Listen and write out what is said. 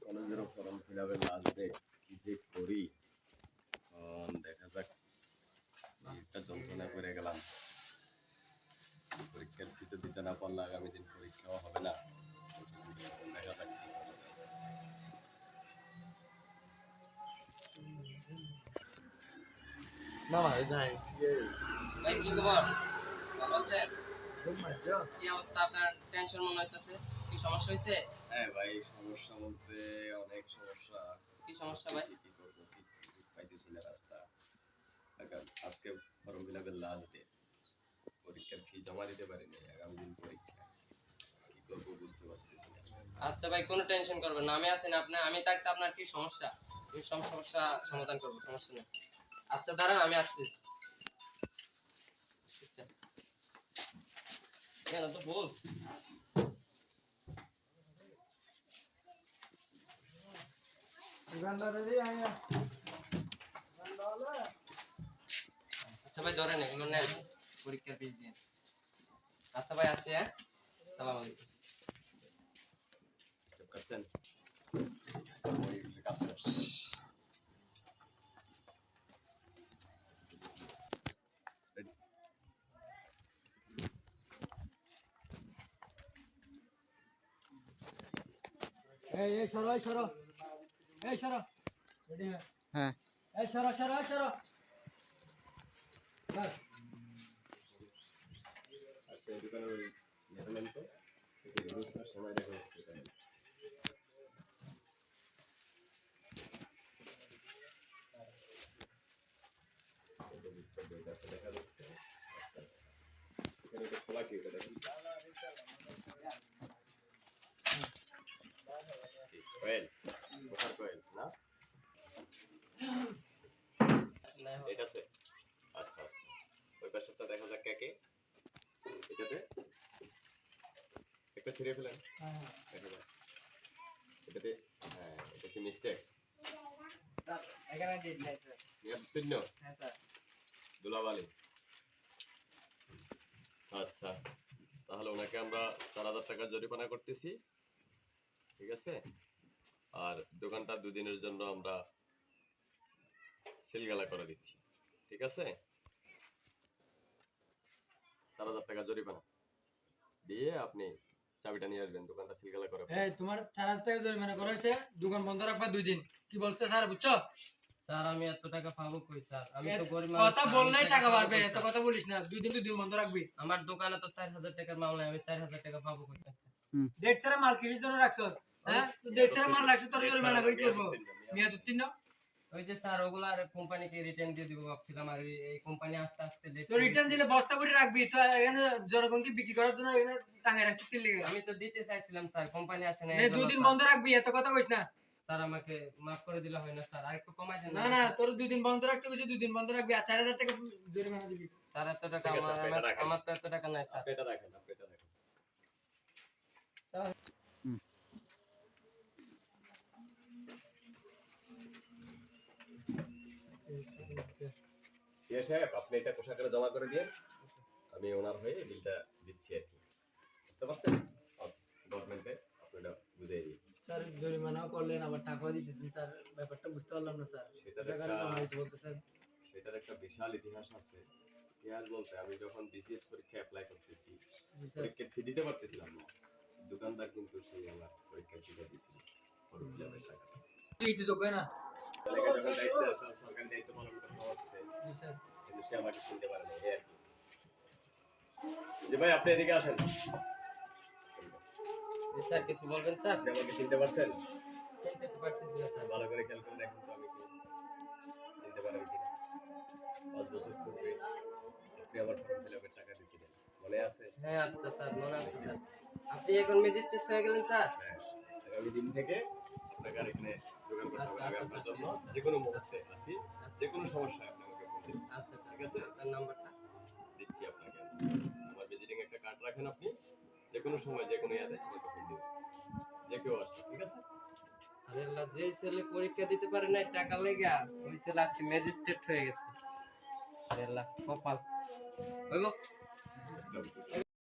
কলেজেরও form fill আপের last date কি যে করি দেখা যাক একটা যন্ত্রণা করে গেলাম পরীক্ষার কিছু দিতে না পারলে আগামী দিন পরীক্ষাও হবে না দেখা যাক। না ভাই নাই কি খবর ভালো আছেন কি অবস্থা আপনার? টেনশন মনে হইতেছে। কি সমস্যা হয়েছে হ্যাঁ ভাই সমস্যা বলতে অনেক সমস্যা। কি সমস্যা ভাই? কি করব ঠিক ঠিক পাইতেছি না রাস্তা। আজকে ফর্ম ফিল আপের লাস্ট ডে পরীক্ষার ফি জমা দিতে পারিনি আগামী দিন পরীক্ষা। কি করব বুঝতে পারতেছি আচ্ছা ভাই কোনো টেনশন করবেন না। আমি আছি না আপনার আমি থাকতে আপনার কি সমস্যা? সমস্যা সমাধান করব সমস্যা নেই। আচ্ছা দাঁড়ান আমি আসতেছি। কেন তো বল। আচ্ছা ভাই ধরেন এগুলো নেন। পরীক্ষার ফিস দিয়ে। আচ্ছা ভাই আসি হ্যাঁ? সালাম আলাইকুম। করতেন এই এই সরো এই সরো। এই সরো। হ্যাঁ। এই সরো সরো সরো। আচ্ছা ওই তো? সময় দেখো এটা নেন। এই যে বুকটা বইটা আছে দেখা যাচ্ছে আচ্ছা। এখানে এটা খোলা কি এটা দেখুন এই, কোয়েল কোথার কোয়েল না আছে? আচ্ছা আচ্ছা। ওই পাশেরটা দেখা যাক কাকে এটাতে? একটা ছিঁড়ে ফেলেন? হ্যাঁ দেখা যাক। এটাতে? হ্যাঁ এটা কি মিস্টেক হ্যাঁ দুলাবালি। আচ্ছা তাহলে ওনাকে আমরা চার হাজার টাকা জরিমানা করতেছি। ঠিক আছে? আর দোকানটা দুদিনের জন্য আমরা সিলগালা করে দিচ্ছি। ঠিক আছে? চার হাজার টাকা জরিমানা দিয়ে আপনি চাবিটা নিয়ে আসবেন দোকানটা সিলগালা করে এই তোমার চার হাজার টাকা জরিমানা করা হয়েছে দোকান বন্ধ রাখবা দুই দিন। কি বলছে স্যার বুঝছ? স্যার আমি এত টাকা পাবো কই স্যার? আমি তো গরিব কথা বললেই টাকা বাড়বে কই, এত কথা বলিস না দুই দিন দুই দিন বন্ধ রাখবি। আমার দোকানে তো চার হাজার টাকার মামলা আমি চার হাজার টাকা পাবো কই আচ্ছা ডেট ছাড়া মাল কিসের জন্য রাখছস হ্যাঁ? তো ডেট ছাড়া মাল রাখছিস তোর জরিমানা করে কি করব? মিয়া তো তিন না ওই যে স্যার ওগুলো আর কোম্পানিকে রিটার্ন দিয়ে দিব ভাবছিলাম আর এই- কোম্পানি আস্তে আস্তে তো রিটার্ন দিলে বস্তা করে রাখবি তো এখানে জনগণকে বিক্রি করার জন্য এখানে টাঙায় রাখছিস কি লিগে? আমি তো দিতে চাইছিলাম স্যার কোম্পানি আসে না নে, এই জন্য, দুই দিন বন্ধ রাখবি এত কথা কইস না। স্যার আমাকে মাফ করে দিলে হয় না স্যার আর একটু কমাই দেন না না তোর দুই দিন বন্ধ রাখতে কইছি দুই দিন বন্ধ রাখবি আর চার হাজার টাকা জরিমানা দিবি। স্যার এত টাকা আমার আমার- তো এত টাকা নাই স্যার। এটা রাখেন এটা রাখেন। সিয়া সাহেব আপনি এটা পোশাকের জমা করে দিন আমি ওনার হয়ে বিলটা দিচ্ছি আর কি। বুঝতে পারছেন? গভর্নমেন্টে আপনি বুঝিয়ে দিন। স্যার জরিমানাও করলেন আবার টাকাও দিতেছেন। স্যার ব্যাপারটা বুঝতে পারলাম না স্যার। সেটা জমা দিতে বলতেছেন। সেটার একটা বিশাল ইতিহাস আছে। ইতিহাস বলতে আমি যখন বিসিএস পরীক্ষা অ্যাপ্লাই করতেছি স্যার। ফি দিতে পারতেছিলাম না। দোকানদার কিন্তু সেই আমার পরীক্ষার ফিটা দিছিল। ফর্ম ফিল আপের টাকা তুই যোগ্য না। কিন্তু সে আমাকে চিনতে পারে না এই আর কি। যে ভাই আপনি এদিকে আসেন। স্যার কিছু বলবেন স্যার? আপনি আমাকে চিনতে পারছেন? চিনতে তো পারতেছি না স্যার। ভালো করে খেয়াল করে দেখেন তো আমি চিনতে পারেন কিনা। পাঁচ বছর পূর্বে আপনি আমার ফর্ম ফিল আপের টাকা দিয়েছিলেন। মনে আছে? হ্যাঁ আচ্ছা স্যার মনে আছে স্যার। আপনি এখন ম্যাজিস্ট্রেট হয়ে গেলেন স্যার? হ্যাঁ আগামী দিন থেকে আপনাকে আর এখানে যোগাযোগ করতে হবে আমি আচ্ছা, আপনার আচ্ছা, জন্য আচ্ছা। যে কোনো মুহূর্তে আছি যে কোনো সমস্যায় আচ্ছা ঠিক আছে। তার নাম্বারটা দিচ্ছি আপনাকে। আমার ভিজিটিং একটা কার্ড রাখেন আপনি যে কোনো সময় যে কোনো ইয়াতে আমাকে ফোন দিবেন। যে কেউ আসবে ঠিক আছে? আরে আল্লাহ যে ছেলে পরীক্ষা দিতে পারে নাই টাকা লেগা ওই ছেলে আজকে ম্যাজিস্ট্রেট হয়ে গেছে। আরে আল্লাহ কপাল। হইব?